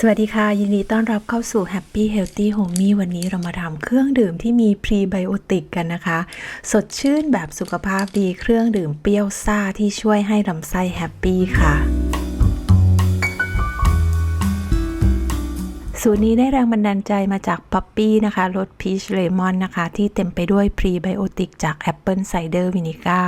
สวัสดีค่ะ ยินดีต้อนรับเข้าสู่ Happy Healthy Homey วันนี้เรามาทำเครื่องดื่มที่มีพรีไบโอติกกันนะคะ สดชื่นแบบสุขภาพดีเครื่องดื่มเปรี้ยวซ่าที่ช่วยให้ลำไส้แฮปปี้ค่ะ สูตรนี้ได้แรงบันดาลใจมาจากป๊อปปี้นะคะรสพีชเลมอนนะคะ ที่เต็มไปด้วยพรีไบโอติกจากแอปเปิลไซเดอร์วินิก้า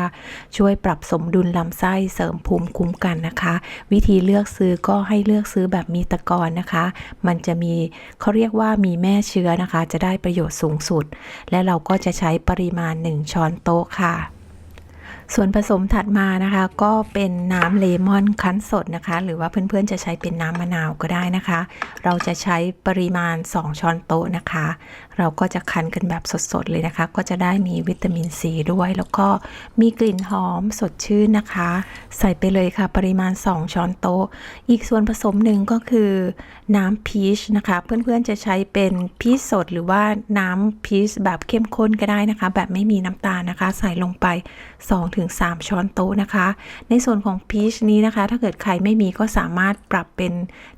ช่วยปรับสมดุลลำไส้เสริมภูมิคุ้มกันนะคะ วิธีเลือกซื้อก็ให้เลือกซื้อแบบมีตะกอนนะคะ มันจะมีเขาเรียกว่ามีแม่เชื้อนะคะ จะได้ประโยชน์สูงสุด และเราก็จะใช้ปริมาณ 1 ช้อนโต๊ะค่ะ ส่วนผสมถัดมานะคะ ก็เป็นน้ำเลมอนคั้นสดนะคะ หรือว่าเพื่อนๆจะใช้เป็นน้ำมะนาวก็ได้นะคะ เราจะใช้ปริมาณ 2 ช้อนโต๊ะนะคะ เราก็จะคั้นกันแบบสดๆเลยนะคะ ก็จะได้มีวิตามินซีด้วย แล้วก็มีกลิ่นหอมสดชื่นนะคะ ใส่ไปเลยค่ะ ปริมาณ 2 ช้อนโต๊ะ อีกส่วนผสมหนึ่งก็คือน้ำพีชนะคะ เพื่อนๆจะใช้เป็นพีชสดหรือว่าน้ำพีชแบบเข้มข้นก็ได้นะคะ แบบไม่มีน้ำตาลนะคะ ใส่ลงไป2-3ึง 3 ช้อนโต๊ะนะคะ ในส่วนของพีชนี้นะคะ ถ้าเกิดใครไม่มีก็สามารถปรับเป็น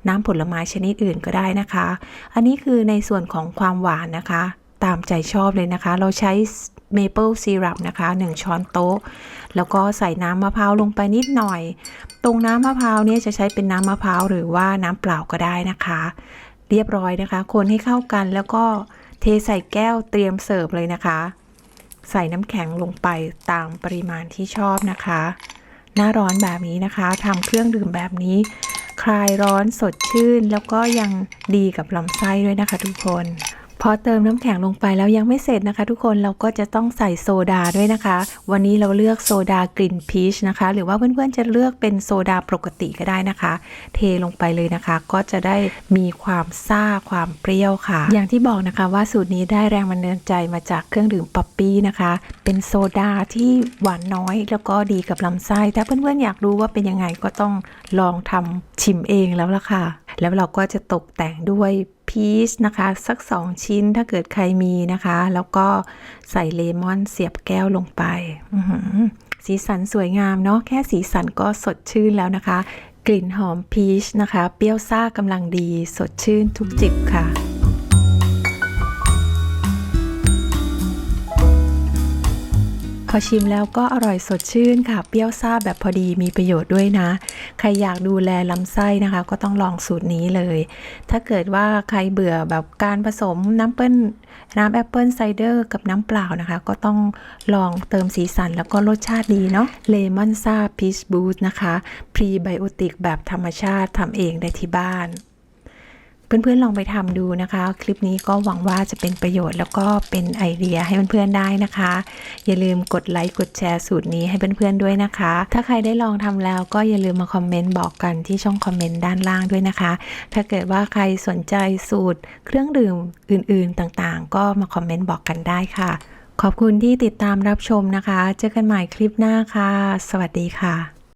น้ำผลไม้ชนิดอื่นก็ได้นะคะ อันนี้คือในส่วนของความหวานนะคะ ตามใจชอบเลยนะคะ เราใช้เมเปิลซีรัปนะคะ 1 ช้อนโต๊ะ แล้วก็ใส่น้ำมะพร้าวลงไปนิดหน่อย ตรงน้ำมะพร้าวเนี่ยจะใช้เป็นน้ำมะพร้าวหรือว่าน้ำเปล่าก็ได้นะคะ เรียบร้อยนะคะ คนให้เข้ากันแล้วก็เทใส่แก้วเตรียมเสิร์ฟเลยนะคะ ใส่น้ำแข็งลงไปตามปริมาณที่ชอบนะคะ หน้าร้อนแบบนี้นะคะทำเครื่องดื่มแบบนี้ คลายร้อนสดชื่น แล้วก็ยังดีกับลำไส้ด้วยนะคะทุกคน พอเติมน้ำแข็งลงไปแล้วยังไม่เสร็จนะคะ ทุกคนเราก็จะต้องใส่โซดาด้วยนะคะ วันนี้เราเลือกโซดากลิ่นพีชนะคะ หรือว่าเพื่อนๆจะเลือกเป็นโซดาปกติก็ได้นะคะ เทลงไปเลยนะคะ ก็จะได้มีความซ่าความเปรี้ยวค่ะ อย่างที่บอกนะคะว่าสูตรนี้ได้แรงบันดาลใจมาจากเครื่องดื่มป๊อปปี้นะคะ เป็นโซดาที่หวานน้อยแล้วก็ดีกับลำไส้ถ้าเพื่อนๆอยากรู้ว่าเป็นยังไงก็ต้องลองทำชิมเองแล้วล่ะค่ะ แล้วเราก็จะตกแต่งด้วย พีชนะคะสัก 2 ชิ้นถ้าเกิดใครมีนะคะ แล้วก็ใส่เลมอนเสียบแก้วลงไป สีสันสวยงามเนาะแค่สีสันก็สดชื่นแล้วนะคะ กลิ่นหอมพีชนะคะ เปรี้ยวซ่ากำลังดีสดชื่นทุกจิบค่ะพอชิมแล้วก็อร่อยสดชื่นค่ะ เปรี้ยวซ่าแบบพอดีมีประโยชน์ด้วยนะ ใครอยากดูแลลำไส้นะคะ ก็ต้องลองสูตรนี้เลย ถ้าเกิดว่าใครเบื่อแบบการผสมน้ำเปิ้ลน้ำแอปเปิลไซเดอร์กับน้ำเปล่านะคะ ก็ต้องลองเติมสีสันแล้วก็รสชาติดีเนาะเลมอนซ่าพีชบูสนะคะ พรีไบโอติกแบบธรรมชาติทำเองได้ที่บ้าน เพื่อนๆลองไปทำดูนะคะ คลิปนี้ก็หวังว่าจะเป็นประโยชน์แล้วก็เป็นไอเดียให้เพื่อนๆได้นะคะ อย่าลืมกดไลค์กดแชร์สูตรนี้ให้เพื่อนๆด้วยนะคะ ถ้าใครได้ลองทำแล้วก็อย่าลืมมาคอมเมนต์บอกกันที่ช่องคอมเมนต์ด้านล่างด้วยนะคะ ถ้าเกิดว่าใครสนใจสูตรเครื่องดื่มอื่นๆต่างๆ ก็มาคอมเมนต์บอกกันได้ค่ะ ขอบคุณที่ติดตามรับชมนะคะ เจอกันใหม่คลิปหน้าค่ะ สวัสดีค่ะ